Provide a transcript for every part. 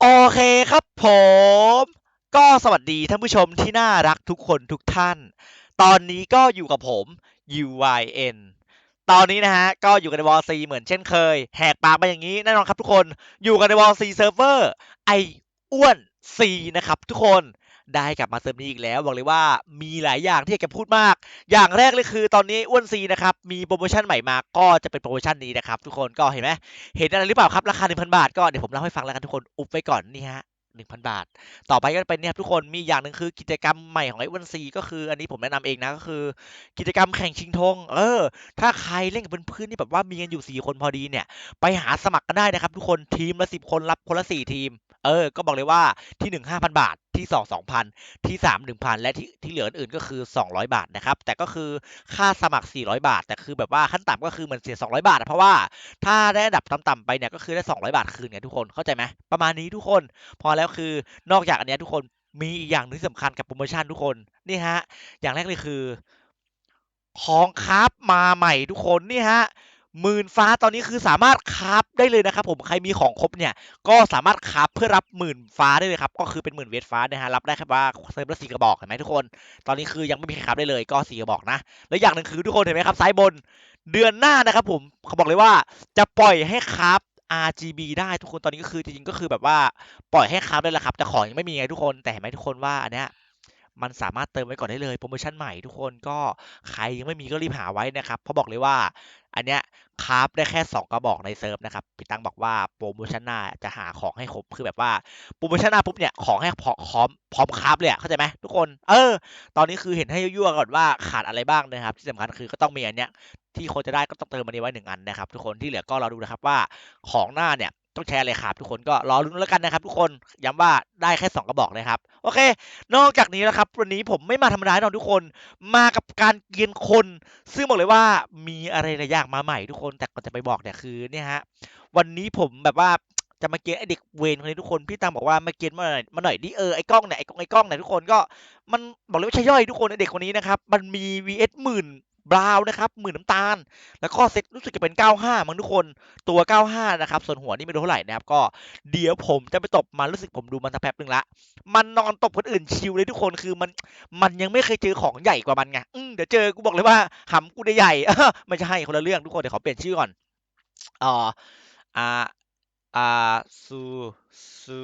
โอเคครับผม ก็สวัสดีท่านผู้ชมที่น่ารักทุกคนทุกท่าน ตอนนี้ก็อยู่กับผม UYN ตอนนี้นะฮะ ก็อยู่กันในวอลซีเหมือนเช่นเคย แหกปากมาอย่างนี้แน่นอนครับทุกคนอยู่กันในวอลซีเซิร์ฟเวอร์ไออ้วนซีนะครับทุกคน ได้กลับมาเซิร์ฟนี้อีกแล้วบอกเลยว่ามีหลายอย่างที่อยากจะพูดมาก อย่างแรกเลยคือ ตอนนี้อ้วนซีนะครับมีโปรโมชั่นใหม่มาก็จะเป็นโปรโมชั่นนี้นะครับทุกคนก็เห็นไหมเห็นอะไรหรือเปล่าครับราคา 1,000 บาทก็เดี๋ยวผมเล่าให้ฟังแล้วกันทุกคนอุบไว้ก่อนนี่ฮะ1,000 บาท ต่อไปก็เป็นเนี่ยครับทุกคนมีอย่างหนึ่งคือกิจกรรมใหม่ของไอ้อ้วนซีก็คือ อันนี้ผมแนะนำเองนะก็คือ กิจกรรมแข่งชิงธงเออ ถ้าใครเล่นกับเพื่อนๆที่แบบว่ามีกันอยู่ 4 คนพอดีเนี่ย ไปหาสมัครกันได้นะครับ ทุกคนทีมละ10 คนรับคนละ 4 ทีม เออ ก็บอกเลยว่าที่1 5,000บาทที่2 2,000ที่3 1,000และที่ที่เหลืออื่นๆก็คือ200บาทนะครับ แต่ก็คือค่าสมัคร400บาท แต่คือแบบว่าขั้นต่ำก็คือเหมือนเสีย200บาทเพราะว่าถ้าได้อันดับต่ำๆไปเนี่ยก็คือได้200บาทคืนไงทุกคนเข้าใจไหมประมาณนี้ทุกคน พอแล้วคือนอกจากอันเนี้ยทุกคนมีอีกอย่างหนึงที่สำคัญกับโปรโมชั่นทุกคนนี่ฮะ อย่างแรกเลยคือ ของคราฟมาใหม่ทุกคนนี่ฮะ หมื่นฟ้าตอนนี้คือสามารถคราฟได้เลยนะครับผมใครมีของครบเนี่ยก็สามารถคราฟเพื่อรับหมื่นฟ้าได้เลยครับก็คือเป็นหมื่นเวทฟ้านะฮะรับได้แค่ว่าเซิร์ฟละสี่กระบอกเห็นไหมทุกคน ตอนนี้คือยังไม่มีใครคราฟได้เลยก็สี่กระบอกนะแล้วอย่างหนึ่งคือทุกคนเห็นไหมครับซ้ายบนเดือนหน้านะครับผมเขาบอกเลยว่าจะปล่อยให้คราฟ RGB ได้ทุกคนตอนนี้ก็คือจริงๆก็คือแบบว่าปล่อยให้คราฟได้แล้วครับแต่ของยังไม่มีไงทุกคนแต่เห็นไหมทุกคนว่าอันเนี้ย มันสามารถเติมไว้ก่อนได้เลยโปรโมชั่นใหม่ทุกคนก็ใครยังไม่มีก็รีบหาไว้นะครับเพราะบอกเลยว่า อันเนี้ยคราฟได้แค่ 2 กระบอกในเซิร์ฟนะครับพี่ตั้งบอกว่าโปรโมชั่นหน้าจะหาของให้ครบคือแบบว่าโปรโมชั่นหน้าปุ๊บเนี่ยของให้พร้อมพร้อมพร้อมคราฟเลยเข้าใจไหมทุกคน เออ ตอนนี้คือเห็นให้ยั่วๆก่อนว่าขาดอะไรบ้างนะครับ ที่สำคัญคือก็ต้องมีอันเนี้ยที่คนจะได้ก็ต้องเติมอันนี้ไว้หนึ่งอันนะครับทุกคนที่เหลือก็รอดูนะครับว่าของหน้าเนี่ย ต้องใช้อะไรครับทุกคนก็รอรุ้นแล้วกันนะครับ ทุกคนย้ำว่าได้แค่สองกระบอกเลยครับ โอเค นอกจากนี้นะครับ วันนี้ผมไม่มาธรรมดาแน่นอนทุกคน มากับการเกียนคน ซึ่งบอกเลยว่ามีอะไรหลายอย่างมาใหม่ทุกคนแต่ก่อนจะไปบอกเนี่ยคือเนี่ยฮะวันนี้ผมแบบว่าจะมาเกียนไอเด็กเวรคนนี้ทุกคนพี่ตังบอกว่ามาเกียนมาหน่อยมาหน่อยดิเออไอ้กล้องเนี่ยไอ้กล้องไอ้กล้องเนี่ยทุกคนก็มันบอกเลยว่าใช่ย่อยทุกคนไอเด็กคนนี้นะครับมันมี vs หมื่น บราวน์นะครับหมื่นน้ำตาล แล้วก็เซ็ตรู้สึกจะเป็น 95 มั้งทุกคนตัว 95 นะครับ ส่วนหัวนี่ไม่รู้เท่าไหร่นะครับ ก็เดี๋ยวผมจะไปตบมันรู้สึกผมดูมันสักแป๊บหนึ่งละ มันนอนตบคนอื่นชิวเลยทุกคนคือมันมันยังไม่เคยเจอของใหญ่กว่ามันไงเดี๋ยวเจอกูบอกเลยว่าหำกูได้ใหญ่ไม่ใช่คนละเรื่องทุกคนเดี๋ยวขอเปลี่ยนชื่อก่อนเอ่ออ่าอ่าซูซู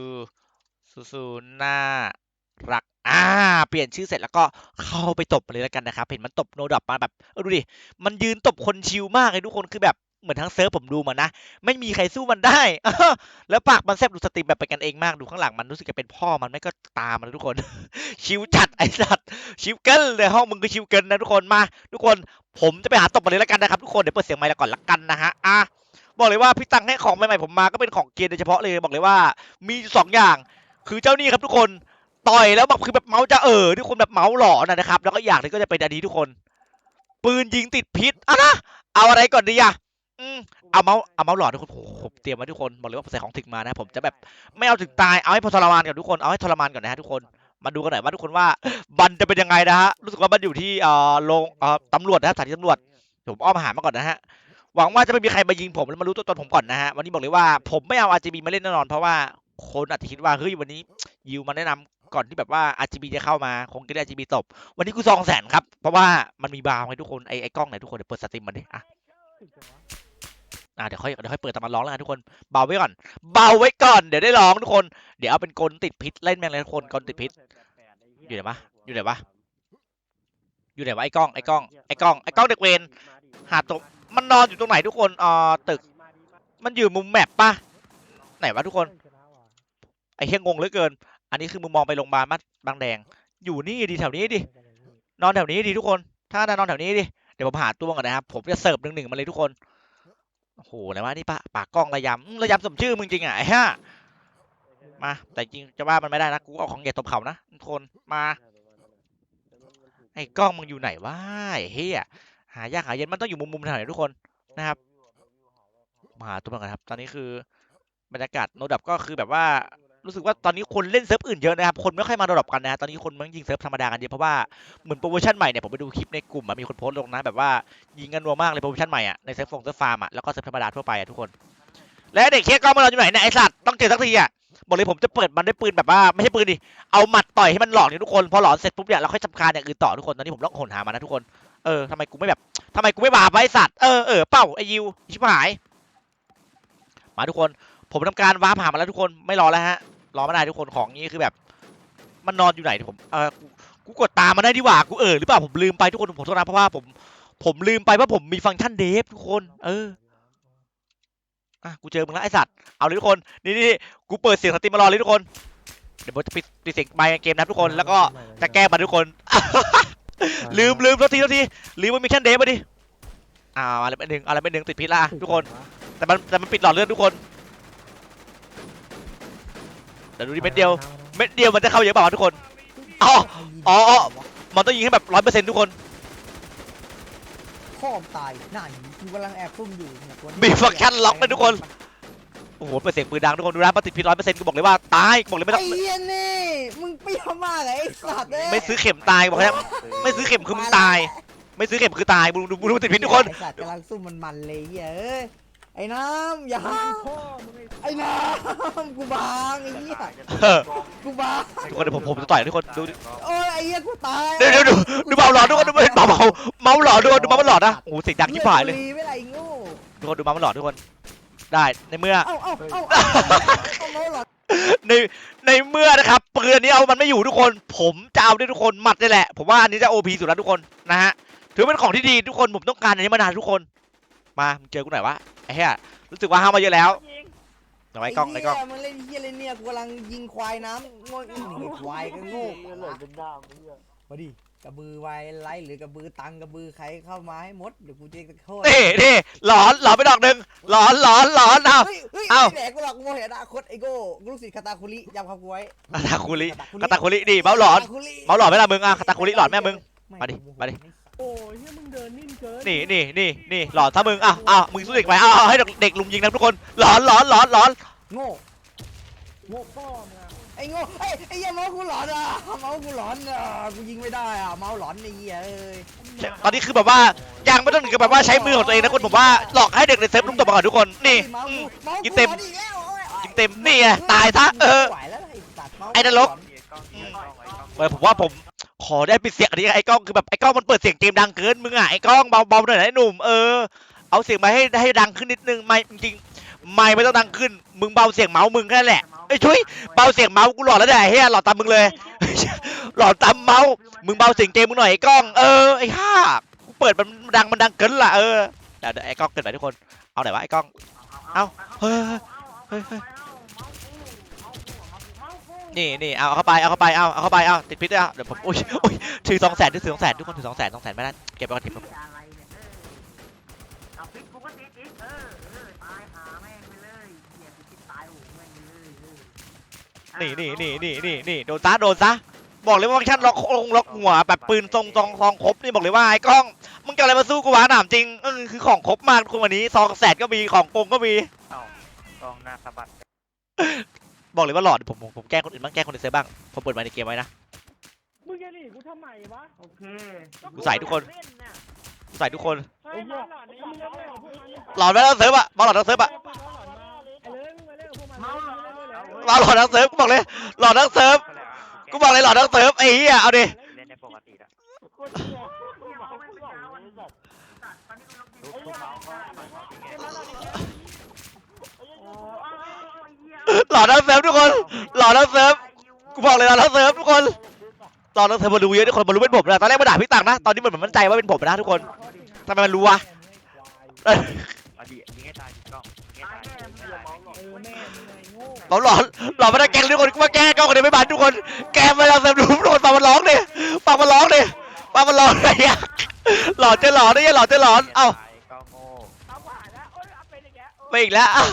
ซูซูน่ารัก อ่า เปลี่ยนชื่อเสร็จแล้วก็เข้าไปตบเลยแล้วกันนะครับ เห็นมันตบโนดอปมาแบบเออดูดิ มันยืนตบคนชิวมากเลยทุกคนคือแบบเหมือนทั้งเซิร์ฟผมดูมานะ ไม่มีใครสู้มันได้ แล้วปากมันแซบดูสตรีมแบบเป็นกันเองมากดูข้างหลังมันรู้สึกจะเป็นพ่อมันไม่ก็ตามมันทุกคน ชิวจัดไอ้สัตว์ชิวเกินเลยห้องมึงคือชิวเกินนะทุกคนมา ทุกคนผมจะไปหาตบมันเลยแล้วกันนะครับทุกคนเดี๋ยวเปิดเสียงไมค์แล้วก่อนละกันนะฮะอะบอกเลยว่าพี่ตังให้ของใหม่ๆผมมาก็เป็นของเกียร์โดยเฉพาะเลยบอกเลยว่า มีสองอย่างคือเจ้านี่ครับทุกคน ต่อยแล้วแบบคือแบบเมาส์จะเออทุกคนแบบเมาส์หล่อนะครับ แล้วก็อย่างนึงก็จะเป็นอันนี้ทุกคน ปืนยิงติดพิษอะนะเอาอะไรก่อนดีอะอืมเอาเมาส์เอาเมาส์หลอดทุกคนโหผมเตรียมไว้ทุกคนบอกเลยว่าผมใส่ของถึกมานะผมจะแบบไม่เอาถึงตายเอาให้พอทรมานก่อนทุกคนเอาให้ทรมานก่อนนะฮะทุกคนมาดูกันหน่อยว่าทุกคนว่าบันจะเป็นยังไงนะฮะรู้สึกว่าบันอยู่ที่เอ่อโรงเอ่อตำรวจนะฮะสถานีตำรวจผมอ้อมหามาก่อนนะฮะหวังว่าจะไม่มีใครมายิงผมแล้วมารู้ตัวตนผมก่อนนะฮะวันนี้บอกเลยว่าผมไม่เอา RGB มาเล่นแน่นอนเพราะว่าคนอาจจะคิดว่าเฮ้ยวันนี้ยิวมาแนะนำ ก่อนที่แบบว่า RGB จะเข้ามาคงจะได้ RGB ตบ วันนี้กูซองแสนครับ เพราะว่ามันมีบาร์ไงทุกคนไอ้ไอ้กล้องไหนทุกคนเดี๋ยวเปิดสตรีมมันดิอะอะเดี๋ยวค่อยเดี๋ยวค่อยเปิดตามมันร้องแล้วกันทุกคนเบาไว้ก่อน เบาไว้ก่อนเดี๋ยวได้ร้องทุกคนเดี๋ยวเอาเป็นกลติดพิษเล่นแม่งเลยทุกคนกลติดพิษ อยู่ไหนวะอยู่ไหนวะอยู่ไหนวะไอ้กล้องไอ้กล้องไอ้กล้องไอ้กล้องเด็กเวรหาตัวมันนอนอยู่ตรงไหนทุกคนอ่าตึก มันอยู่มุมแมปปะไหนวะทุกคนไอ้เฮียงงเหลือเกิน อันนี้คือมุมมองไปโรงพยาบาลบ้านบางแดง อยู่นี่ดิแถวนี้ดิ นอนแถวนี้ดิทุกคน ถ้านอนแถวนี้ดิ เดี๋ยวผมหาตัวก่อนนะครับ ผมจะเสิร์ฟหนึ่งหนึ่งมาเลยทุกคน โอ้โหไหนว่านี่ปะปากกล้องระยำระยำสมชื่อมึงจริงอะไอ้ห่ามา แต่จริงจะว่ามันไม่ได้นะ กูเอาของใหญ่ตบเขานะทุกคน มา ไอ้กล้องมึงอยู่ไหนวะไอ้เฮียหายากหาเย็นมันต้องอยู่มุมๆแถวไหนทุกคนนะครับมาหาตัวมันกันครับ ตอนนี้คือบรรยากาศโนดับก็คือแบบว่า รู้สึกว่าตอนนี้คนเล่นเซิร์ฟอื่นเยอะนะครับคนไม่ค่อยมาโนดับกันนะตอนนี้คนมันยิงเซิร์ฟธรรมดากันเยอะเพราะว่าเหมือนโปรโมชั่นใหม่เนี่ยผมไปดูคลิปในกลุ่มมีคนโพสต์ลงนะแบบว่ายิงกันนัวมากเลยโปรโมชั่นใหม่อะในเซิร์ฟฟงเซิร์ฟฟาร์มอะแล้วก็เซิร์ฟธรรมดาทั่วไปอะทุกคนและเด็กเคียกล้องมาเราอยู่ไหนเนี่ยไอสัตว์ต้องเจอสักทีอะบอกเลยผมจะเปิดมันด้วยปืนแบบว่าไม่ใช่ปืนดิเอาหมัดต่อยให้มันหลอนเนี่ยทุกคนพอหลอนเสร็จปุ๊บเนี่ยเราค่อยจำการอย่างอื่นต่อทุกคนตอนนี้ผมต้องหนหามันนะทุกคนเออทำไมกูไม่แบบทำไมกูไม่บาปไว้สัตว์เออเออเป้าไอยิวชิบหาย มาทุกคน ผมทำการว้าผ่ามาแล้วทุกคนไม่รอแล้วฮะ รอไม่ได้ทุกคนของนี้คือแบบ มันนอนอยู่ไหนเดี๋ยผมเออกูกูกดตามมันได้ดีกว่ากูเออหรือเปล่าผมลืมไปทุกคนผมโทษนะเพราะว่าผม ผมลืมไปว่าผมมีฟังก์ชันเดฟทุกคน เอออะกูเจอมึงแล้วไอสัตว์เอาเลยทุกคนนี่นี่กูเปิดเสียงสตรีมมารอเลยทุกคนเดี๋ยวผมจะปิดปิดเสียงไมค์เกมนะทุกคนแล้วก็จะแก้บันทุกคน ลืมลืมโทษทีโทษทีลืมว่ามีแค่เดฟมาดิอ่าอะไรเป็นหนึ่งอะไรเป็นหนึ่งติดพิษละทุกคน แต่มันแต่มันปิดหลอดเลือดทุกคน เดี๋ยวดูดิเม็ดเดียว เม็ดเดียวมันจะเข้าเยอะเปล่าวะทุกคนอ๋ออ๋อ อ๋อ มันต้องยิงให้แบบร้อยเปอร์เซ็นต์ทุกคน พ่อมตายหน้าหนีกูกำลังแอบซุ่มอยู่เนี่ยตัวนี้มีฟังก์ชันล็อกนะทุกคน โอ้โห เปิดเสียงปืนดังทุกคนดูนะมันติดพิษร้อยเปอร์เซ็นต์กูบอกเลยว่าตายกูบอกเลยไม่ไอ้ต้องเหี้ยนี่ มึงเปรี้ยวมากเลยไอ้สัตว์เอ้ยไม่ซื้อเข็มตายบอกเลยไม่ซื้อเข็มคือมึงตาย ไม่ซื้อเข็มคือตายมึงดูมึงดูมันติดพิษทุกคน ไอ้สัตว์กำลังซุ่มมันมันๆเลยเหี้ยเอ้ย ไอ้น้ำอย่าไอ้น้ำกูบางไอ้เหี้ยเออกูบางทุกคนเดี๋ยวผมผมจะต่อยทุกคนดูดิโอ้ยไอ้เหี้ยกูตายเดี๋ยวเดี๋ยวดูดูเบาหลอดทุกคนดูเบาเบาเมาหลอดทุกคนดูเมาหลอดนะโอ้โหเสียงดังชิบหายเลยลือดกูรีไม่ไรโง่ทุกคนดูเมาหลอดทุกคน ได้ในเมื่อ เอ้าเอ้าเอ้าเอ้าเอาเมาหลอดในในเมื่อนะครับปืนอันนี้เอามันไม่อยู่ทุกคน ผมจะเอาด้วยทุกคนหมัดนี่แหละ ผมว่าอันนี้จะโอพีสุดแล้วทุกคนนะฮะถือเป็นของที่ดีทุกคนผมต้องการอันนี้มานานทุกคน มามึงเจอกูหน่อยวะ ไอ้เหี้ยรู้สึกว่าห้ามมาเยอะแล้วเอาไว้กล้องไอ้กล้องเหี้ยมันเล่นเหี้ยเล่นเนี่ยกูกำลังยิงควายน้ำโง่นี่ควายก็โง่เลยเป็นดาวเนี่ยมาดิกระบือไวไลท์หรือกระบือตังกระบือใครเข้ามาให้หมดเดี๋ยวกูจะโทษนี่นี่หลอนหลอนไปดอกหนึ่งหลอนหลอนหลอนเอาเฮ้ยเฮ้ยเอ้าไม่แหลกกูหรอกกูเห็นอนาคตไอโก้ลูกศิษย์คาตาคุริยำคำกูไว้คาตาคุริคาตาคุริดิเมาหลอนคตคุริเมาหลอนไหมล่ะมึงอะคาตาคุริหลอนแม่มึง มาดิมาดิ โอ้ยมึงเดินนิ่งเกินนี่นี่นี่นี่หลอนถ้ามึงอะอะมึงสู้เด็กไปอะเอาให้เด็กลุมยิงนะทุกคนหลอนหลอนหลอนหลอนโง่โง่ป้อมอะไอ้โง่ไอ้ยไอ้เหี้ยเมาส์กูหลอนอะเมาส์กูหลอนอะกูยิงไม่ได้อะเมาส์หลอนไอ้เหี้ยเอ้ยตอนนี้คือแบบว่ายังไม่ต้องถึงกับแบบว่าใช้มือของตัวเองนะคุณผมว่าหลอกให้เด็กในเซิร์ฟลุมตบมาก่อนทุกคนนี่เมาส์อืกูม เมาส์กิกูนเต็ม หลอนอีกแล้วโอ้ยโอ้ยกินเต็มนี่ไงตายซะเออ ไม่ไหวแล้วไอ้สัตว์เมาส์ไอ้นรกเออผมว่าผม ขอได้ปิดเสียงอันนี้ไอ้กล้องคือแบบไอ้กล้องมันเปิดเสียงเกมดังเกินมึงอะไอ้กล้องเบาเบาหน่อยนะไอ้หนุ่มเออเอาเสียงมาให้ให้ดังขึ้นนิดนึงไม่จริงไม่ไม่ต้องดังขึ้น มึงเบาเสียงเมาส์มึงแค่นั้นแหละไอ้ช่วยเบาเสียงเมาส์กูหลอดแล้วเนี่ยไอ้เฮียหลอดตามมึงเลย หลอดตามเมาส์มึงเบาเสียงเกมมึงหน่อยไอ้กล้องเออไอ้ห่ากูเปิดมันดังมันดังเกินละเออเดี๋ยวไอ้กล้องเกิดไหนทุกคนเอาไหนวะไอ้กล้องเอาเฮ้ยเฮ้ย นี่นี่เอาเข้าไปเอาเข้าไปเอาเอาเข้าไปเอาติดพิษด้วยเอาเดี๋ยวผมอุ้ยอุ้ยถือสองแสนถือสองแสนทุกคนถือสองแสนสองแสนไม่ได้เก็บไปก่อนเก็บไปก่อนอะไรเนี่ยเออเอาพริกกูก็ติดอีกเออเออตายหาแม่งไปเลยเหี้ยติดตายโอ้โหแม่งเลยเออนี่นี่นี่นี่นี่นี่โดนซะโดนซะบอกเลยว่าฟังก์ชันล็อกลงล็อกหัวแบบปืนทรงซองซองครบนี่บอกเลยว่าไอ้กล้องมึงจะเอาอะไรมาสู้กูวะหนามจริงเออคือของครบมากทุกคนวันนี้ซองแสนก็มีของโกงก็มีกองหน้าสะบัด บอกเลยว่าหลอดผมผมผมแกล้งคนอื่นบ้างแกล้งคนในเซิร์ฟบ้างผมเปิดไมค์ในเกมไว้นะ มึงจะหนีกูทำไมวะโอเค กูใส่ทุกคน เล่นน่ะใส่ทุกคนไอ้เหี้ยมึงเล่นเล่นกับพวกมันหลอดไว้แล้วเซิร์ฟอะมาหลอดทั้งเซิร์ฟอะไอ้เลยมึงมาเล่นกับพวกมันเมาเหรอมาหลอดทั้งเซิร์ฟกูบอกเลยหลอดทั้งเซิร์ฟกูบอกเลยหลอดทั้งเซิร์ฟไอ้เหี้ยเอาดิเล่นได้ปกติอะกูเหี้ยเหี้ยเอาไม่เป็นเช้าวันนี้ตัดตอนนี้กูลงทุกทุกเมาส์ก็ปล่อยของจริงไงโอ้ หี้ยหลอดทั้งเซิร์ฟทุกคน หลอดทั้งเซิร์ฟกูบอกเลยหลอดทั้งเซิร์ฟทุกคนหลอดทั้งเซิร์ฟมาดูเยอะทุกคนมารู้เป็นผมนะตอนแรกมาด่าพี่ตังนะตอนนี้มันเหมือนมั่นใจว่าเป็นผมนะทุกคนทำไมมันรู้วะเอาดิยิงให้ตายดิกล้องยิงให้ตายยิงให้ตายเราหลอนหลอนมาได้แก้งทุกคนกูมาแก้กล้องคนเดียวไม่บานทุกคน แกมาแล้วเซิร์ฟดูทุกคนฟังมันร้องดิฟังมันร้องดิฟังมันร้องอะไรอะหลอนจะหลอนนี่หลอนจะหลอนเอ้า ก็โง่ เอาผ่านแล้วโอ้ยเอา ไปอีกแล้วอะ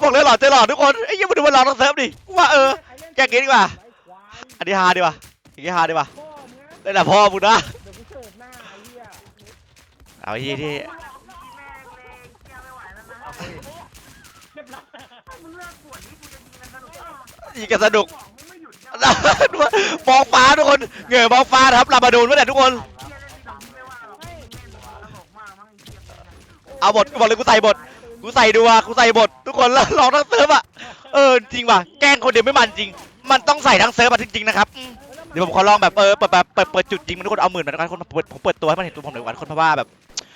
บอกเลยหลอนจะหลอนทุกคนไอ้ยี่มาดูมันร้องทั้งเซิร์ฟดิกูว่าเออแกล้งงี้ดีกว่าอันนี้ฮาดีกว่าอย่างนี้ฮาดีกว่าพ่นะได้แต่พ่อมึงนะเอาที่ที่แม่งเลยเหี้ยไม่ไหวแล้วนะเรียบร้อยถ้ามึงเลิกปวดนี่กูจะยิงมันสนุกอะยิงกันสนุกมองฟ้าทุกคนเหงื่อมองฟ้านะครับลาบาดูนไว้แต่ทุกคนเหี้ยเล่นที่สอาหรอกแม่งตลกมากมั้งไอ้เอาบทกูบอกเลยกูใส่บท กูใส่ดูอะกูใส่บททุกคนแล้วลองทั้งเซิร์ฟอะเออจริงว่ะแกล้งคนเดียวไม่มันจริง มันต้องใส่ทั้งเซิร์ฟอะจริงๆนะครับอืมเดี๋ยวผมขอลองแบบเออเปิดแบบเปิดเปิดจุดจริงมันทุกคนเอาหมื่นหน่อยนะครับคนเปิดผมเปิดตัวให้มันเห็นตัวผมหน่อยวันคนเพราะว่าแบบ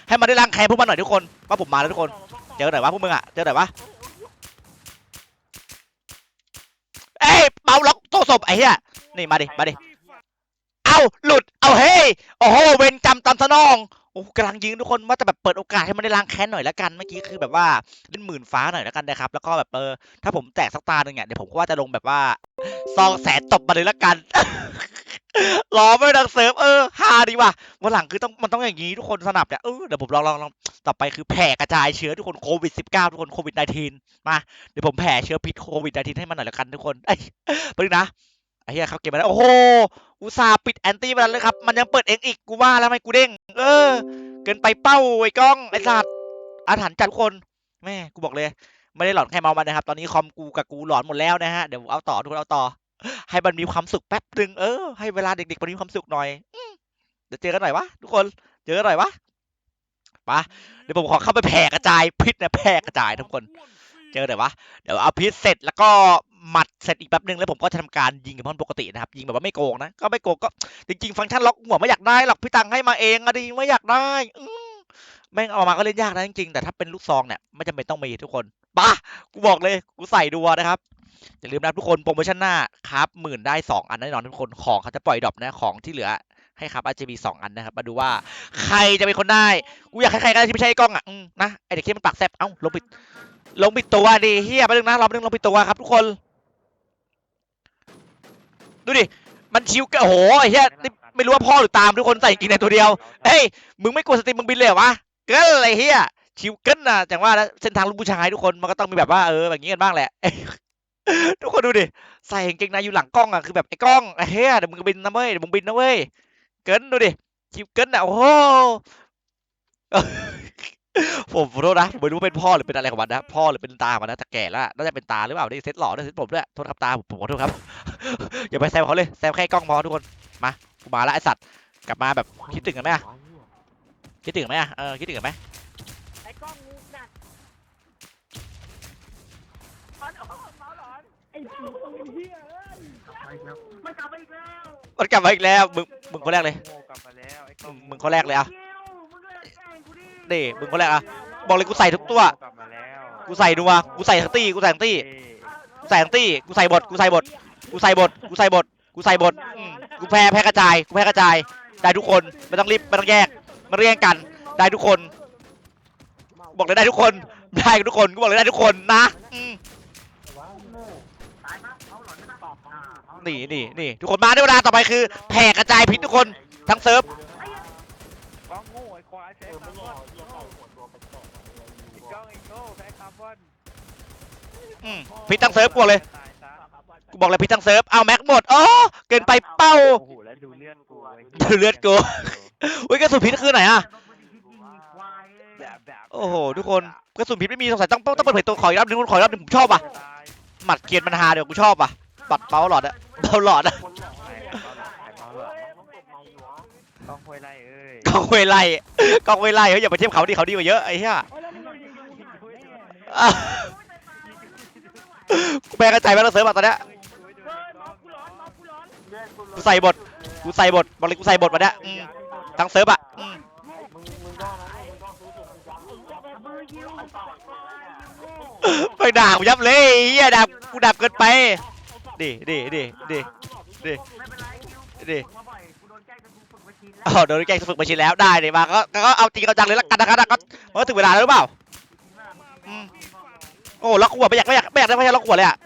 ให้มันได้ล้างแค้นพวกมันหน่อยทุกคนว่าผมมาแล้วทุกคนเจอหน่อยวะพวกมึงอะเจอหน่อยวะเอ้ยเปาล็อกโตศพไอ้เหี้ยนี่มาดิมาดิเอาหลุดเอาเฮ้ยโอ้โหเวรจำตามสนอง โอ้กำลังยิงทุกคนว่าจะแบบเปิดโอกาสให้มันได้ล้างแค้นหน่อยละกันเมื่อกี้คือแบบว่าเล่นหมื่นฟ้าหน่อยละกันนะครับแล้วก็แบบเออถ้าผมแตกสักตาหนึ่งเนี่ยเดี๋ยวผมก็ว่าจะลงแบบว่าซองแสนตบมาเลยละกันรอไม่ดังเซิร์ฟเออฮาดีว่ะวันหลังคือต้องมันต้องอย่างนี้ทุกคนสนับเนี่ยเออเดี๋ยวผมลองลองลองต่อไปคือแผ่กระจายเชื้อทุกคนโควิด -19 ทุกคนโควิด -19 มาเดี๋ยวผมแผ่เชื้อพิษโควิด -19 ให้มันหน่อยละกันทุกคนไอ้ยไปดูนะ ไอ้เหี้ยเข้าเกมมาแล้วโอ้โหอุตส่าห์ปิดแอนตี้ไปแล้วเลยครับ มันยังเปิดเองอีกกูว่าแล้วทำไม่กูเด้ง เออ เกินไปเป้าไอ้กล้องไอ้สัตว์อาถรรพ์จัดทุกคนแม่กูบอกเลย ไม่ได้หลอนแค่เมามันนะครับ ตอนนี้คอมกูกับกูหลอนหมดแล้วนะฮะเดี๋ยวเอาต่อทุกคนเอาต่อ ให้มันมีความสุขแป๊บหนึ่งเออให้เวลาเด็กๆมันมีความสุขหน่อยเดี๋ยวเจอกันหน่อยวะทุกคนเจอกันหน่อยวะปะเดี๋ยวผมขอเข้าไปแผ่กระจายพิษนะแผ่กระจายทุกคน เจอหน่อยวะเดี๋ยวเอาพิษเสร็จแล้วก็ หมัดเสร็จอีกแป๊บนึงแล้วผมก็จะทำการยิงกับมันปกตินะครับยิงแบบว่าไม่โกงนะก็ไม่โกงก็จริงๆฟังก์ชันล็อกหัวไม่อยากได้หรอกพี่ตังให้มาเองอะดิไม่อยากได้อืแม่งเอามาก็เล่นยากนะจริงๆแต่ถ้าเป็นลูกซองเนี่ยไม่จำเป็นต้องมีทุกคนปะกูบอกเลยกูใส่ดัวนะครับอย่าลืมนะทุกคนโปรโมชั่นหน้าครับหมื่นได้สองอันแน่นอนทุกคนของเขาจะปล่อยดรอปนะของที่เหลือให้ครับอาจจะมีสองอันนะครับ มาดูว่าใครจะเป็นคนได้ กูอยากให้ใครก็ได้ที่ไม่ใช่ไอ้กล้องอะนะไอเด็กที่มันปากแซบเอ้าลงปิดลงปิดตัวดิเฮียไปนึงนะรอบนึงลงปิดตัวครับทุกคน ดูดิ มันชิวกนโอ้โหไอ้เฮียนี่ไม่รู้ว่าพ่อหรือตามทุกคนใส่กินในตัวเดียว เฮ้ย มึงไม่กลัวสตรีมมึงบินเลยเหรอวะเกินอะไรเฮียชิวเกินนะจังว่าแล้วเส้นทางลูกผู้ชายทุกคนมันก็ต้องมีแบบว่าเออแบบนี้กันบ้างแหละ ทุกคนดูดิ ใส่กางเกงในอยู่หลังกล้องอะคือแบบไอ้กล้องไอ้เฮียเดี๋ยวมึงบินนะเว้ยเดี๋ยวมึงบินนะเว้ย เกินดูดิ ชิวเกินอะโอ้โห ผมขอโทษนะผมไม่รู้ว่าเป็นพ่อหรือเป็นอะไรของมันนะพ่อหรือเป็นตาของมันนะแต่แก่แล้วอะน่าจะเป็นตาหรือเปล่านี่เซ็ตหล่อด้วยเซ็ตผมด้วยโทษครับตาผมผมขอโทษครับ อย่าไปแซวเขาเลยแซวแค่กล้องพอทุกคนมากูมาละไอสัตว์กลับมาแบบคิดถึงกันไหมอะคิดถึงกันไหมอะเออคิดถึงกันไหมไอ้กล้องงูหนักมันออกเมาหลอนไอ้ผีตัวเหี้ยเอ้ยมันกลับมาอีกแล้วมันกลับมาอีกแล้วมึงมึงคนแรกเลย โง่กลับมาแล้วไอ้กล้องมึงคนแรกเลยอะเกี้ยวมึงก็แก ล้งกูดินี่มึงคนแรกอะบอกเลยกูใส่ทุกตัว กลับมาแล้วกูใส่นัวกูใส่ทั้งตี้ กูใส่ทั้งตี้เอ้ยกูใส่ทั้งตี้ กูใส่บท กูใส่บท กูใส่บท กูใส่บท กูใส่บทอืมกูแพ้แพ้กระจาย กูแพ้กระจาย ได้ทุกคน ไม่ต้องรีบ ไม่ต้องแยกไมาเรียงกัน ได้ทุกคน บอกเลยได้ทุกคน ได้ทุกคน กูบอกเลยได้ทุกคนนะอืมตายปะเอาหลอนใช่ปะอ่าเอาหลอนี่นี่นี่ทุกคนมาได้เวลาต่อไปคือแผ่กระจายพิษทุกคน ทั้งเซิร์ฟกล้องโง่ไอ้ควายแพ้คาร์บอนไอ้กล้องไอ้โง่แพ้คาร์บอน อืมพิษทั้งเซิร์ฟกูบอกเลยตายซะกูบอกเลยพิษทั้งเซิร์ฟเอาแม็กหมดอ๋อเกินไปเป้า โอ้โหแล้วดูเลือดกูไอ้ดูเลือดกู อุ้ยกระสุนพิษคือไหนอะแบบแบบโอ้โหทุกคนกระสุนพิษไม่มีสงสัยต้องต้องต้องเปิดเผยตัวขออีกรอบหนึงขออีกรอบหนึงผมชอบอะตายหมัดเกียนมันฮาเดี๋ยวกูชอบอะปัดเป้าหลอดอะเป้าหลอดอะไอ้เมาหลอดไอ้เมาหลอดกล้องห้วยไล่เอ้ยกองเวไล่กองเวไล่เฮ้ยอย่าไปเทียบเขาดิเขาดีกว่าเยอะไอ้เหี้ยโอ้ยแล้วมึงยิงกูหนักแน่อะกู แปลกระจายไปแล้วเซิร์ฟอะตอนเนี้ยเฮ้ยเมากูร้อนเมากูร้อนกูใส่บทกูใส่บทบอกเลยกูใส่บทมาเนี้ยอืมทั้งเซิร์ฟอะอืมไปด่ากูยับเลยไอ้เหี้ยด่ากูด่าเกินไปดิดิดิดิดิไม่เป็นไรคิวดิมาบ่อยกูโดนแกล้งจนกูฝึกมาชินแล้วอ๋อโดนแกล้งฝึกมาชินแล้วได้ดิมาก็ก็ก็เอาจริงเอาจังเลยละกันนะครับก็มันก็ถึงเวลาแล้วหรือเปล่าอืม โอ้ล็อกหัวไม่อยากไม่อยากไม่อยากได้ไม่อยากล็อกหัวเลยอะ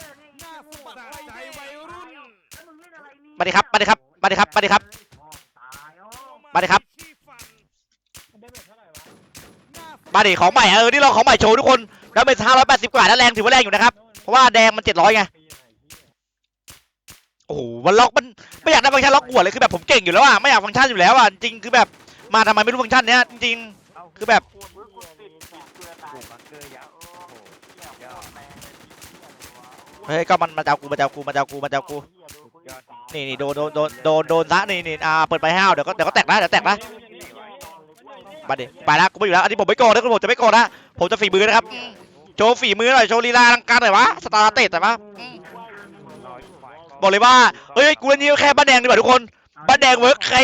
มาดิครับมาดิครับมาดิครับมาดิครับมาดิครับมันได้แบบเท่าไหร่วะมาดิของใหม่เออนี่เราของใหม่โชว์ทุกคนแล้วเป็นห้าร้อยแปดสิบกว่าแล้วแรงถือว่าแรงอยู่นะครับเพราะว่าแดงมันเจ็ดร้อยไงโอ้โหมันล็อกมันไม่อยากได้ฟังก์ชันล็อกหัวเลยคือแบบผมเก่งอยู่แล้วอะไม่อยากฟังก์ชันอยู่แล้วอะจริงๆคือแบบมาทำไมไม่รู้ฟังก์ชันเนี้ยจริงๆคือแบบ ปลูกบังเกอร์ยักษ์โอ้โหยอด เฮ้ยก็มันมาเจ้ากูมาเจ้ากูมาเจ้ากูมาเจ้ากูยอดนี่นี่โดนโดนโดนโดนโดนซะนี่นี่อ่าเปิดไปห้าวเดี๋ยวก็เดี๋ยวก็แตกนะเดี๋ยวแตกนะมาดิไปแล้วกูไม่อยู่แล้วอันนี้ผมไม่โกงนะผมจะไม่โกงนะผมจะฝีมือนะครับอืมโอ้โชว์ฝีมือหน่อยโชว์ลีลาลังการหน่อยวะสตาร์เตะแต่ว่าอืมร้อยควายบอกเลยว่าเฮ้ยกูเล่นนี้แค่บ้านแดงดีกว่าทุกคนบ้านแดงเวิร์กใคร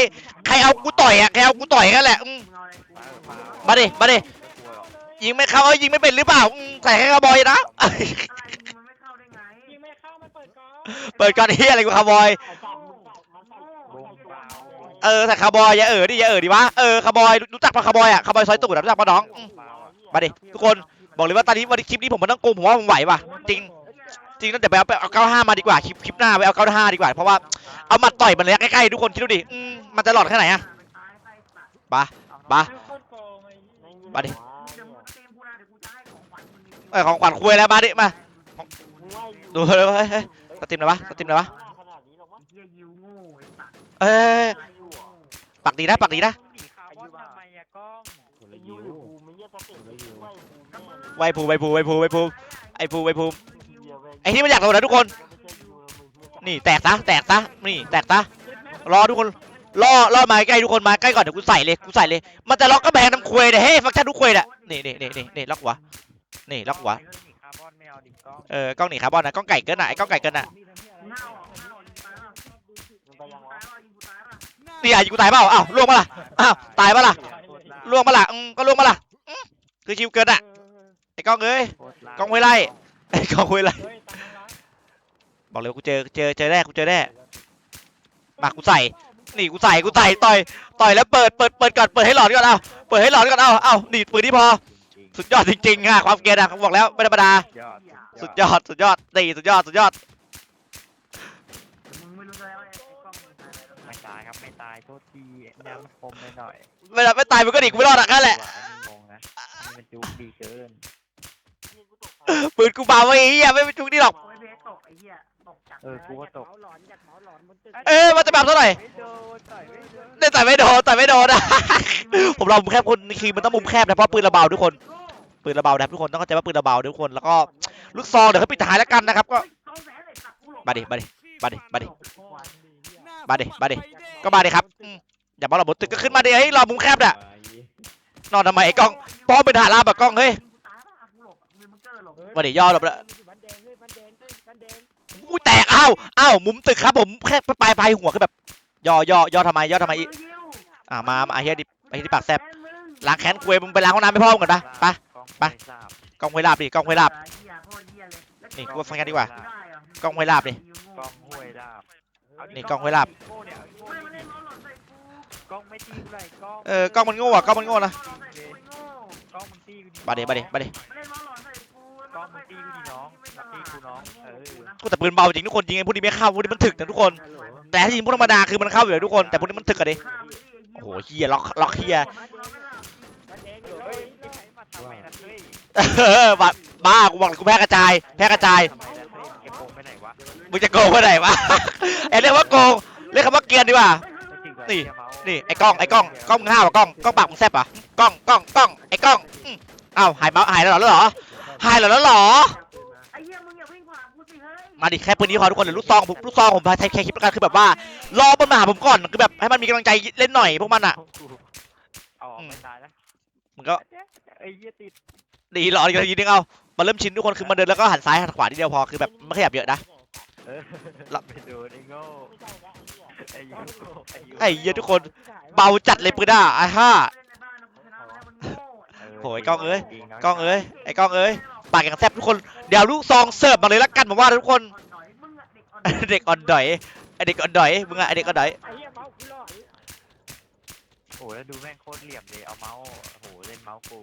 ใครเอากูต่อยอะใครเอากูต่อยกันแหละอืมมึงเอาอะไรกูมาดิมาดิยิงไม่เข้าเอ้ยยิงไม่เป็นหรือเปล่าอืมใส่แค่กระบอยนะ เปิดก่อนเปิดก่อนเฮียอะไรกูคาร์บอย เออแต่คาร์บอยอย่าเออดิอย่าเออดิวะเออคาร์บอยรู้จักปะคาร์บอยอะคาร์บอยซอยตูดอะรู้จักปะน้องอืมาอะมาดิทุกคนบอกเลยว่าตอนนี้วันนี้คลิปนี้ผมมันต้องโกงผมว่าผมไหวว่ะจริงจริงต้องเดี๋ยวไปเอาไปเอาเก้าห้ามาดีกว่าคลิปคลิปหน้าไปเอาเก้าห้าดีกว่าเพราะว่าเอามาต่อยมันเลยใกล้ๆทุกคนคิดดูดิอืมมันจะหลอดแค่ไหนอะปะปะมาดิเดี๋ยวมึงเตรียมกูนะเดี๋ยวกูจะให้ของขวัญมึงจริงๆเอของขวัญคุยแล้วมาดิมาดูเลยเฮ้ยเฮ้ย สตรีมเลยวะสตรีมเลยวะเฮียยิวโง่ไอ้สัตว์เอ้ยตายอยู่อะปักดีนะปักดีนะหนีคาร์บอนทำไมอะกล้องไวภูไวภูไวภูไวภูไอภูไวภูไอที่มันอยากโดนนะทุกคน นี่แตกซะแตกซะนี่แตกซะรอทุกคนล่อล่อมาใกล้ทุกคนมาใกล้ก่อนเดี๋ยวกูใส่เลยกูใส่เลยมันจะล็อกกระแพงน้ำควยเนี่ยเฮ้ยฟังก์ชันทุกควยเนี่ยนี่นี่นี่นี่นี่ล็อกหัวนี่ล็อกหัวหนีคาร์บอนไม่เอาดิกล้องเออกล้องหนีคาร์บอนนะกล้องไก่เกินอะไอ้กล้องไก่เกินอะเน่าอะเน่ายิงตายป่ะยิงตายป่ะยิงกูตายป่ะนี่อะยิงกูตายเปล่าอ้าวล่วงปะล่ะอ้าวตายปะล่ะล่วงปะล่ะอืมก็ล่วงปะล่ะอืมคือชิวเกินอะไอ้กล้องเอ้ย กล้องห้วยไร่ ไอ้กล้องห้วยไร่เฮ้ยตามมาบอกเลยว่ากูเจอเจอเจอแน่กูเจอแน่มากูใส่นี่กูใส่กูใส่ต่อยต่อยแล้วเปิดเปิดเปิดก่อนเปิดให้หลอดก่อนเอาเปิดให้หลอดก่อนเอาเอานี่ปืนที่พอ สุดยอดจริงๆอะความเกรียนอะบอกแล้วไม่ธรรมดา ยอดสุดยอดสุดยอดนี่สุดยอดสุดยอดมึงไม่รู้เลยว่าไอ้กล้องมึงตายแล้วไม่ตายครับไม่ตายโทษทีเนี่ยมันคมไปหน่อยไม่ไม่ตายมึงก็ดีกูไม่รอดอะนั่นแหละงงนะนี่มันจุกดีเกินปืนกูเบาไอ้เหี้ยไม่เป็นจุกนี่หรอก โอ้ยเบสตกไอ้เหี้ยตกจากเออกูก็ตกเมาหลอนอยากเมาหลอนบนตึกเอ้ยมันจะแบบเท่าไหร่ไม่โดนต่อยไม่โดนได้ต่อยไม่โดนต่อยไม่โดนนะผมเรามุมแคบคนคือมันต้องมุมแคบนะเพราะปืนระเบาทุกคน ปืนระเบานะครับทุกคนต้องเข้าใจว่าปืนระเบาทุกคนแล้วก็ลูกซองเดี๋ยวเขาปิดท้ายแล้วกันนะครับก็มาดิมาดิมาดิมาดิมาดิมาดิก็มาดิครับอย่ามาหลบบนตึกก็ขึ้นมาดิเฮ้ยรอมุมแคบน่ะนอนทำไมไอ้กล้องป้อมเป็นทหารราบอะกล้องเฮ้ยมาดิย่อหลบล้วบ้านแดงเฮ้ยบ้านแดงเอุ้ยแตกอ้าวอ้าวมุมตึกครับผมแค่ปลายปลายหัวคือแบบย่อย่อย่อทำไมย่อทำไมอีอ่ามามาไอ้เฮียดิไอ้เฮียดิปากแซบล้างแค้นคุยมึงไปล้างห้องน้ำให้พ่อมึงก่อนปะไป ไป กล้องห้วยลาบดิกล้องห้วยลาบ นี่กูว่าฟังกันดีกว่า กล้องห้วยลาบดิ กล้องห้วยลาบเอาดินี่กล้องห้วยลาบโง่เนี่ยเอาโง่ดิกล้องไม่ตีกูเลยกล้องเออกล้องมันโง่อะกล้องมันโง่นะกล้องมึงตีกูดิมาดิมาดิมาดิกล้องมึงตีกูดิน้องมาตีกูน้องเออกูแต่ปืนเบาจริงทุกคนยิงไอ้พวกนี้ไม่เข้าพวกนี้มันถึกนะทุกคน แต่ถ้ายิงพวกธรรมดาคือมันเข้าอยู่แล้วทุกคนแต่พวกนี้มันถึกอะดิ โอ้โหเฮียล็อกล็อกเฮีย บ้าบ้ากูบอกเลยกูแพ้กระจาย แพ้กระจายทำไมนะเฮ้ยเก็บโกงไปไหนวะมึงจะโกงเมื่อไหร่วะ ไอ้เรียกว่าโกง เรียกคำว่าเกรียนดีกว่าไม่จริงว่ะนี่เหี้ยเมาส์นี่ไอ้กล้อง ไอ้กล้อง กล้องมึงห้าวอะกล้อง กล้องปากมึงแซบอะกล้อง กล้อง กล้อง ไอ้กล้องอืมอ้าวหายเมาหายแล้วเหรอแล้วเหรอหายแล้วแล้วเหรอ ไอ้เหี้ยมึงอย่าวิ่งผ่านกูสิเฮ้ยมาดิแค่ปืนนี้พอทุกคนเดี๋ยวลูกซองผมลูกซองผมใช้แค่คลิปประกันคือแบบว่ารอมันมาหาผมก่อนคือแบบให้มันมีกำลังใจเล่นหน่อยพวกมันอะ เอาออกไม่ตายแล้วมันก็ ไอ้เหี้ยติด ดีรออีกทีนึงเอามันเริ่มชินทุกคนคือมันเดินแล้วก็หันซ้ายหันขวาทีเดียวพอคือแบบไม่ขยับเยอะนะ เออรับ ไปโดนไอ้โง่ไอ้ยูโง่ไอ้ยูไอ้เหี้ยทุกคนเบาจัดเลยปืนอะไอ้ห้าโอ้ยกล้องเอ้ยกล้องเอ้ยไอ้กล้องเอ้ยปากอย่างแซ่บทุกคนเดี๋ยวลูกซองเสิร์ฟมาเลยละกันผมว่าทุกคน เด็กอ่อนดอยไอเด็กอ่อนดอยมึงอะไอเด็กอ่อนดอยไอ้เหี้ยเมากูหลอน โอ้แล้วดูแม่งโคตรเหลี่ยมเลย เอาเมาส์โอ้โหเล่นเมาส์กู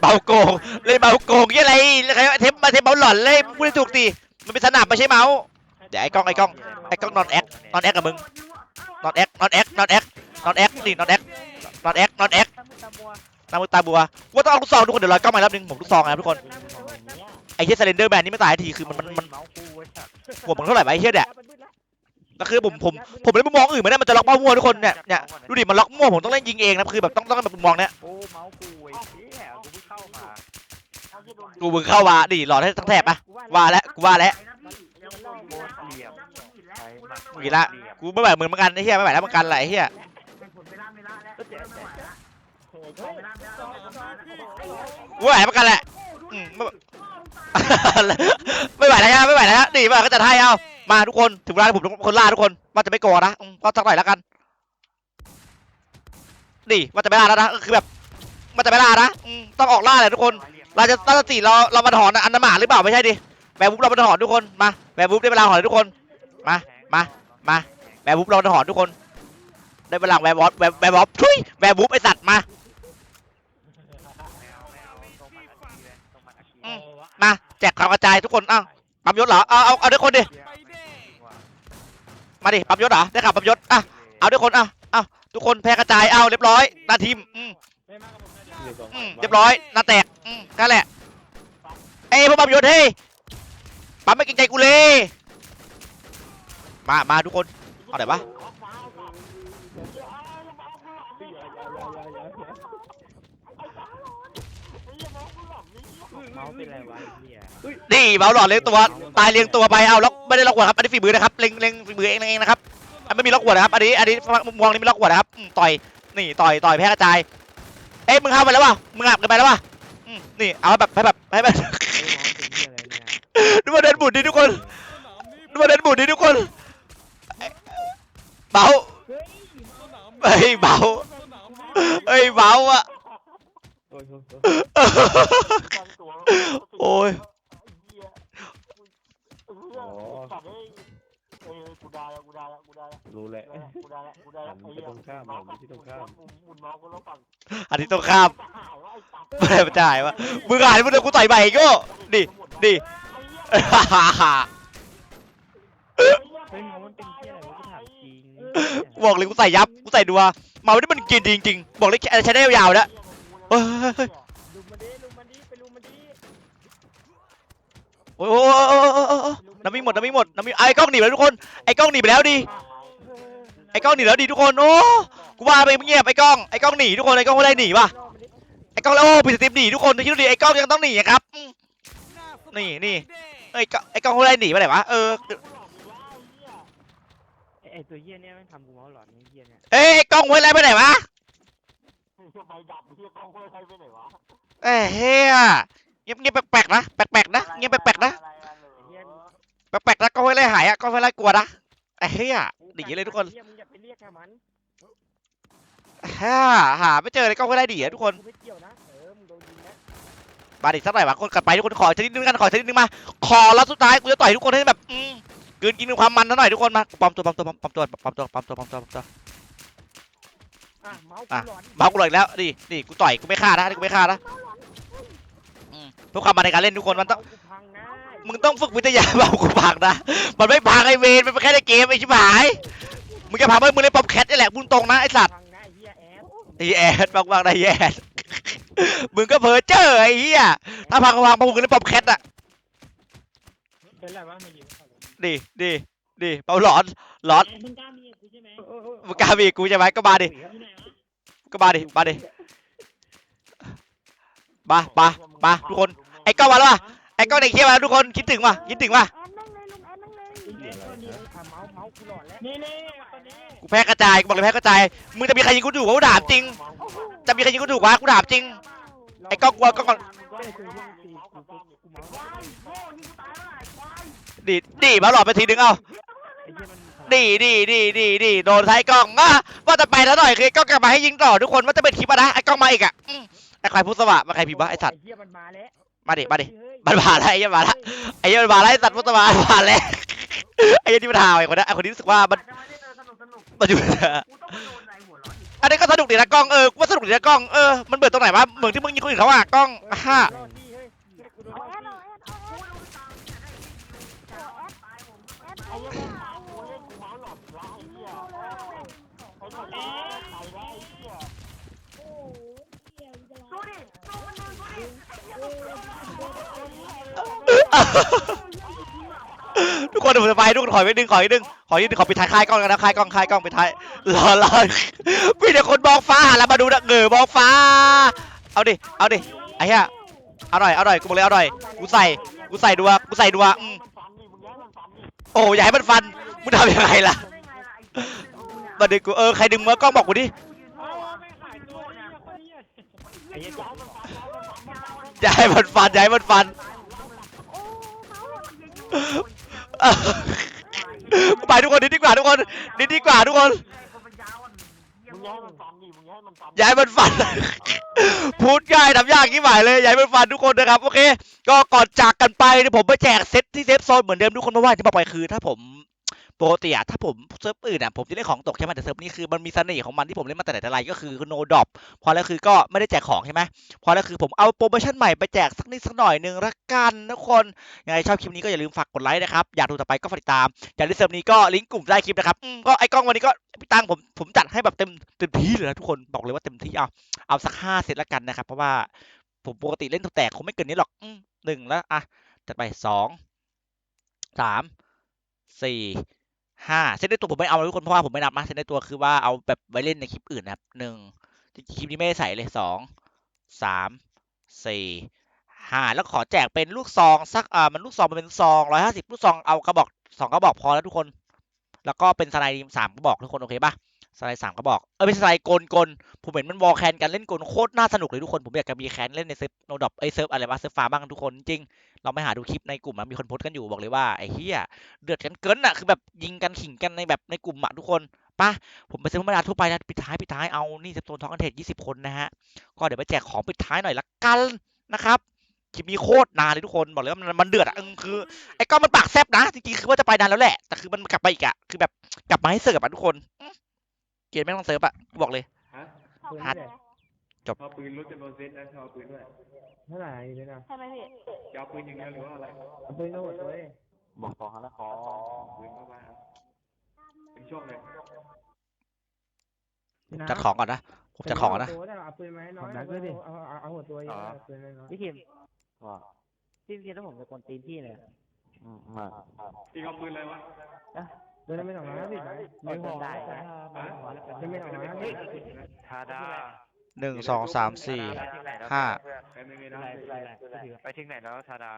เบาโกงเล่นเบาโกงยี่อะไรใครเทปมาเทปเบาหล่อนเลยพูดได้ถูกดิมันเป็นสนามไม่ใช่เมาส์ เดี๋ยวไอ้กล้องไอ้กล้องไอ้กล้องนอนแอคนอนแอคกับมึง นอนแอคนอนแอคนอนแอคนอนแอคนี่นอนแอคนอนแอคนอนแอคตามือตามัวตามือตาบัวว่าต้องเอาลูกซองทุกคนเดี๋ยวรอกล้องมาแล้วนึงผมลูกซองนะครับทุกคนไอ้เฮียสเลนเดอร์แมนนี่ไม่ตายทีคือมันมันมันเมาส์กูไว้สัตว์หัวมึงเท่าไหร่วะไอ้เฮียเนี่ย แล้วคือผมผมผมไม่ได้มุมมองอื่นไม่ได้มันจะล็อกเป้ามั่วทุกคนเนี่ยเนี่ยดูดิมันล็อกมั่วผมต้องเล่นยิงเองนะคือแบบต้องต้องแบบมุมมองเนี้ยโอ้เมาส์กูไอ้เหี้ยกูเพิ่งเข้ามากูมึงเข้ามาดิหลอดให้ทั้งแถบปะว่าแล้วกูว่าแล้วโคตรเหลี่ยมใช้หมักมึงอีกละกูไม่ไหวมึงเหมือนกันไอ้เหี้ยไม่ไหวแล้วเหมือนกันแหละไอ้เหี้ยกูไหวเหมือนกันแหละอืมไม่ไม่ไหวแล้วฮะไม่ไหวแล้วฮะนี่มาก็จะให้เอา มาทุกคนถึงเวลาที่ผมเป็นคนล่าทุกคนว่าจะไม่โกรธนะอืมก็สักหน่อยแล้วกันนี่ว่าจะไม่ล่าแล้วนะก็คือแบบมันจะไม่ล่านะอืมต้องออกล่าเลยทุกคน เราจะตั้งสติเราเรามาถอนอันนนหมาหรือเปล่าไม่ใช่ดิแวร์บุ๊บเรามาถอนทุกคนมาแวร์บุ๊บได้เวลาถอนทุกคนมามามาแวร์บุ๊บเรามาถอนทุกคน ได้เวลาแวร์บอสแวร์แวร์บอสทุยแวร์บุ๊บไอสัตว์มาอืมมาแจกข่าวกระจายทุกคนอ้าวปั๊มยศเหรอเอาเอาเอาด้วยคนดิ มาดิปั๊มยศเหรอได้ข่าวปั๊มยศอะเอาด้วยคนอะเอาทุกคนแพ้กระจายเอาเรียบร้อยหน้าทีมอืมอืมเรียบร้อยหน้าแตกอืมนั่นแหละเอ้ยพวกปั๊มยศเฮ้ยปั๊มไม่เกรงใจกูเลยมามาทุกคนเอาไหนวะ เมาส์เป็นไรวะเฮียนี่เบาหลอดเลี้ยงตัวตายเลี้ยงตัวไปเอาล็อกไม่ได้ล็อกหัวครับอันนี้ฝีมือนะครับเล็งเล็งฝีมือเองเองนะครับอันไม่มีล็อกหัวนะครับอันนี้อันนี้มุมมองนี้ไม่ล็อกหัวนะครับอืมต่อยนี่ต่อยต่อยแพ้กระจายเอ้ยมึงเข้าไปแล้ววะมึงอับกันไปแล้ววะอืมนี่เอาแบบให้แบบให้แบบไอ้เมาส์เป็นเฮียอะไรเนี่ยดูมาเดินบุญดิทุกคนดูมาเดินบุญดิทุกคนเบาเฮ้ยเบาเฮ้ยเบาอะ โอ้ยโอ้ยโอ้ยโอ้ยโอ้รู้แล้วหันไปตรงข้ามหันที่ตรงข้ามอันนี้ต้องข้ามไม่ได้ไม่ได้วะมึงอ่านมึงเดี๋ยวกูต่อยใหม่อีก็ดิดิเฮ้ยเมามันเป็นเฮียอะไรกูถามจริงบอกเลยกูใส่ยับกูใส่ดัวเมาที่มันกินดีจริงๆบอกเลยใช้ได้ยาวๆแล้ว เฮ้ยลุมมันดิลุมมันดิไปลุมมันดิโอ้ยโอ้ยโอ้ยโอ้ยโอ้ยโอ้ยน้ำมีหมดน้ำมีหมดน้ำมีไอ้กล้องหนีไปแล้วทุกคนไอ้กล้องหนีไปแล้วดิไอ้กล้องหนีแล้วดิทุกคนโอ้กูว่าไปเงียบไอ้กล้องไอ้กล้องหนีทุกคนไอ้กล้องไม่ได้หนีว่ะไอ้กล้องแล้วโอ้ปิดสติปหนีทุกคนคิดดูดิไอ้กล้องยังต้องหนีอะครับอืมนี่นี่เอ้ยไอ้กล้องไม่ได้หนีไปไหนวะเออไอ้ไอ้ตัวเฮียเนี่ยมันทำกูเมาส์หลอนไอ้เฮียเนี่ยเอ้ยไอ้กล้องไว้ ไรไปไหนวะเอ้ยเฮียเงียบเงียบแปลกๆนะแปลกๆนะเงียบแปลกๆนะไอ้เฮียแปลกๆนะกล้องไว้ไรหายอะกล้องไว้ไรกลัวนะไอ้เฮียหนีเลยทุกคนเฮียมึงอย่าไปเรียกค่มันฮ่าหาไม่เจอเลยกล้องไว้ดีอะทุกคน กูไม่เกี่ยวนะ เออ มึงโดนยิงนะ มาดิสักหน่อยวะคนกลับไปทุกคนขอชนิดนึงกันขอชนิดนึงมา ขอแล้วสุดท้ายกูจะต่อยทุกคนให้แบบอืมกลืนกินความมันซะหน่อยทุกคนมาปลอมตัวปลอมตัวปลอมตัวปลอมตัวปลอมตัวปลอมตัวปลอมตัวอ่ะเมาส์อะกูหลอนเมากูเลยอีกแล้วดินี่กูต่อยกูไม่ฆ่านะนี่กูไม่ฆ่านะอืมเพื่อความมันในการเล่นทุกคนมันต้อง เาส์กูพังนะมึงต้องฝึกวิทยาเมากูพังนะ มันไม่พังไอเวนมันเป็นแค่ในเกมไอชิบหาย มึงจะพังเพราะมึงเล่นป๊อปแคทนี่แหละพูดตรงนะไอสัตว์พังนะไอ้เฮียแอดไอแอดบางๆนะไอแอดมึงก็เพ้อเจ้อไอ้เหี้ย ถ้าพังก็พังเพราะมึงเล่นป๊อปแคทอะเป็นไรวะมายิงดิดิดิเปาหลอนหลอนมึงกล้ามีกูใช่ไหมมึงกล้ามีกูใช่ไหมก็มาดิ ก็มาดิมาดิมามามาทุกคนไอ้ก้องมาแล้วว่ะไอ้ก้องในเคียมาแล้วทุกคนคิดถึงว่ะคิดถึงว่ะแอนนี้ทำเมากูแล้วนี่นี่คนนี้กูแพ้กระจายกูบอกเลยแพ้กระจายมึงจะมีใครยิงกูถูกวะกูถามจริง จะมีใครยิงกูถูกวะกูถามจริง ไอ้ก้องกลัวก้องก่อนก็เลยคือยิงตีดิดิมาหลอดไปทีนึงเอ้าไอ้เหี้ยมัน ดิดิดิดิดิโดนท้ายกล้องอะว่าจะไปแล้วหน่อยคือไอ้กล้องกลับมาให้ยิงต่อทุกคนว่าจะเป็นคลิปอะนะไอ้กล้องมาอีกอะอืมไอ้ใครพูดสวะมาใครพิมพ์วะไอ้สัตว์ไอ้เหี้ยมันมาแล้วมาดิมาดิมันมาแล้วไอ้เหี้ยมาแล้วไอ้เหี้ยมันมาแล้วไอ้สัตว์พูดสวะมาแล้วไอ้เหี้ยที่มันหาวไอ้คนนั้นไอ้คนนี้รู้สึกว่ามันจะมาเล่นเออสนุกสนุกมันอยู่ กูต้องมาโดนอะไรหัวร้อนอีกอันนี้ก็สนุกดีนะกล้องเออกูว่าสนุกดีนะกล้องเออมันเบื่อตรงไหนวะเหมือนที่มึงยิงคนอื่นเขาอะกล้องฮ่ารอดที่ ทุกคนผมจะไปทุกคนขออีกนิดนึงขออีกนิดนึงขออีกนิดนึงขอปิดท้ายค่ายกล้องกันนะค่ายกล้องค่ายกล้องปิดท้ายรอรอมีแต่คนมองฟ้าแล้วมาดูนะเงอมองฟ้า เอาดิเอาดิไอ้เหี้ยอาหน่อยอาหน่อยกูบอกเลยอาหน่อยกูใส่กูใส่ดัวกูใส่ดัวอืมโอ้อย่าให้มันฟันมึงทำยังไงล่ะมาดึงกูเออใครดึงมือกล้องบอกกูดิอย่าให้มันฟันอย่าให้มันฟัน ไปทุกคนนิดดีกว่าทุกคนนิดดีกว่าทุกคนมึงย้ายมันฟันดิมึงย้ายมันฟันย้ายมันฟันพูดง่ายทำยากที่หมายเลยย้ายมันฟันทุกคนนะครับโอเค ก็ก่อนจากกันไปเนี่ยผมไปแจกเซตที่เซฟโซนเหมือนเดิมทุกคนเพราะว่าที่บอกไปคือถ้าผม ปกติอะถ้าผมเซิร์ฟอื่นอะผมจะเล่นของตกใช่ไหมแต่เซิร์ฟนี้คือมันมีเสน่ห์ของมันที่ผมเล่นมาแต่ไหนแต่ไรก็คือโนดอปพอแล้วคือก็ไม่ได้แจกของใช่ไหมพอแล้วคือผมเอาโปรโมชั่นใหม่ไปแจกสักนิดสักหน่อยหนึ่งละกันทุกคนยังไงชอบคลิปนี้ก็อย่าลืมฝากกดไลค์นะครับอยากดูต่อไปก็ฝากติดตามอยากเล่นเซิร์ฟนี้ก็ลิงก์กลุ่มใต้คลิปนะครับก็ไอ้กล้องวันนี้ก็พี่ตังผมผมจัดให้แบบเต็มเต็มที่เลยนะทุกคนบอกเลยว่าเต็มที่เอาเอาสักห้าเซตละกันนะครับเพราะว่าผมปกติเล่นแตกคงไม่เกินนี้หรอกหนึ่งแล้วอะจัดไปสองสามสี่ ห้าเซตในตัวผมไม่เอาทุกคนเพราะว่าผมไม่นับนะเซตในตัวคือว่าเอาแบบไว้เล่นในคลิปอื่นนะครับหนึ่งคลิปนี้ไม่ได้ใส่เลยสองสามสี่ห้าแล้วขอแจกเป็นลูกซองสักอ่ามันลูกซองมันเป็นซองร้อยห้าสิบลูกซองเอากระบอกสองกระบอกพอแล้วทุกคน แล้วก็เป็นสไลด์สามกระบอกทุกคนโอเคปะสไลด์สามกระบอกเออเป็นสไลด์กลกลผมเห็นมันวอลแคนกันเล่นกลโคตรน่าสนุกเลยทุกคนผมอยากจะมีแคนเล่นในเซิร์ฟโนดอปไอเซิร์ฟอะไรวะเซิร์ฟฟาร์บ้างทุกคนจริง เราไปหาดูคลิปในกลุ่มอะมีคนโพสต์กันอยู่บอกเลยว่าไอ้เฮียเดือดกันเกินอะคือแบบยิงกันขิงกันในแบบในกลุ่มอะทุกคนปะผมไปเซิร์ฟธรรมดาทั่วไปนะปิดท้ายปิดท้ายเอานี่เซิร์ฟโซนท้องกันเทศยี่สิบคนนะฮะก็เดี๋ยวไปแจกของปิดท้ายหน่อยละกันนะครับคลิปนี้โคตรนานเลยทุกคนบอกเลยว่ามันมันเดือดอะเออคือไอ้ก้อนมันปากแซบนะจริงๆคือว่าจะไปนานแล้วแหละ แต่คือมันกลับมาอีกอะคือแบบกลับมาให้เสิร์ฟอะทุกคนอื้อเกมไม่ต้องเสิร์ฟอะกูบอกเลยฮะ ฮัทชอบปืนรถจำนวนเซตนะชอบปืนด้วยเท่าไหร่เลยนะใช่ไหมพี่จะเอาปืนอย่างเดียวหรือว่าอะไรเอาปืนก็หมดเลยบอกขอแล้วขอปืนเข้ามาครับเป็นโชคเลยจัดของก่อนนะ ผมจัดของก่อนนะ เอาปืนมาให้น้อยเอาเอาเอาหัวตัวเอาปืนน้อยพี่คิมว่าพี่คิมถ้าผมจะกวนตีนพี่เลยอะอืมมาตีเอาปืนอะไรวะเดินไม่สองร้อยสิไม่พอจะไม่สองร้อยสิทาดา หนึ่งสองสามสี่ห้าแป๊บนึงไงนะไปถึงไหนแล้วทาดา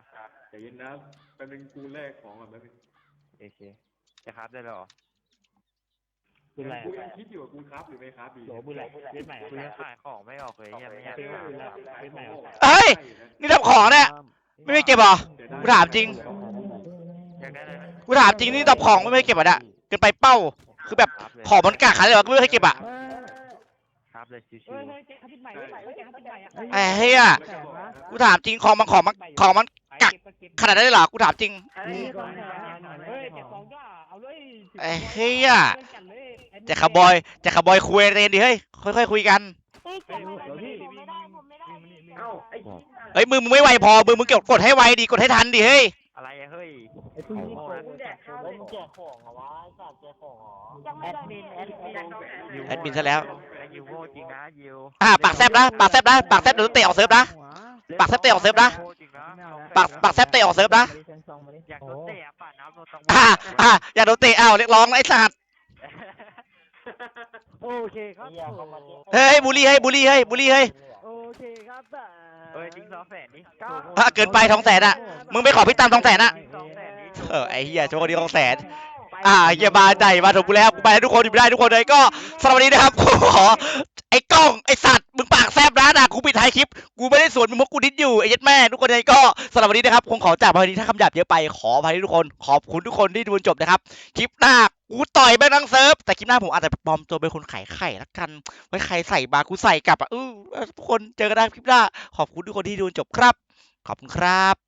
ใจเย็นนะแป๊บนึงกูแลกของก่อนแป๊บนึงโอเคจะครับได้แล้วเหรอปืนอะไรกูยังคิดอยู่ว่ากูครับหรือไม่ครับดีโหปืนอะไรปืนใหม่กูยังขายของไม่ออกเลยยังไม่อยากปืนขายอะไรปืนใหม่เฮ้ยนี่ทำของเนี่ยไม่ไม่เก็บเหรอกูถามจริงอยากได้อะไรไหมกูถามจริงนี่ดับของไม่ไม่เก็บอะเนี่ยเกินไปเป้าคือแบบครับเลยของมันกากขนาดเลยเหรอกูไม่เคยเก็บอะครับ เลยชิวเฮ้ยเฮ้ยเจ๊เขาปิดใหม่เฮ้ยเฮ้ยเจ๊เขาปิดใหม่อะไอ้เฮียกูถามจริงของมันของมันของมันกักขนาดนั้นเลยเหรอกูถามจริง เฮ้ยเฮ้ยเจ็ดสองก็เอาเลยไอ้เฮียแจ็คคาร์บอยแจ็คคาร์บอยคุยเรนดิเฮ้ยค่อยๆคุยกันเฮ้ยเก็บไม่ได้ผมไม่ได้ผมไม่ได้เอ้าไอ้เฮ้ยมึงมึงไม่ไวพอมึงมึงเก็บกดให้ไวดีกดให้ทันดิเฮ้ยๆอะไรอะเฮ้ยไอ้ผู้หญิงโอ้มึงแจกข้าวเลยมึงแจกของเหรอวะไอ้สัตว์แจกของเหรอยังไม่ได้แอดมินแอดมินซะแล้ว แต่ยูโง่จริงนะยูอ่าปากแซบนะปากแซบนะปากแซบเดี๋ยวเตะออกเซิร์ฟนะ ปากแซบเตะออกเซิร์ฟนะโง่จริงนะปากปากแซบเตะออกเซิร์ฟนะอยากโดนเตะอะป่ะน้ำโดนต้องอ่าอ่าอย่าโดนเตะอ้าวเรียกร้องนะไอ้สัตว์โอเคครับเหี้ยเขามาเจ๊เฮ้ยบูลลี่เฮ้ยบูลลี่เฮ้ยบูลลี่เฮ้ยโอเคครับเฮ้ยจริงสองแสนนี่อะเกินไปทองแสนอะมึงไปขอพี่ตังทองแสนอะสองแสนนี่เออไอ้เหี้ยโชคดีทองแสน อ่าเหี้ยมาใจมาถูกกูแล้วกูไปให้ทุกคนอยู่ไม่ได้ทุกคนเลยก็สำหรับวันนี้นะครับกูขอไอ้กล้องไอ้สัตว์มึงปากแซบนะนะกูปิดท้ายคลิปกูไม่ได้สวนมึงมุกกูนิดอยู่ไอ้ยัดแม่ทุกคนเลยก็สำหรับวันนี้นะครับคงขอจากวันนี้ถ้าคำหยาบเยอะไปขออภัยทุกคน ขอบคุณทุกคนที่ดูจนจบนะครับคลิปหน้ากูต่อยแม่งทั้งเซิร์ฟแต่คลิปหน้าผมอาจจะปลอมตัวเป็นคนขายไข่ละกันไว้ใครใส่บากูใส่กลับอะเออทุกคนเจอกันได้คลิปหน้าขอบคุณทุกคนที่ดูจนจบครับ ขอบคุณครับ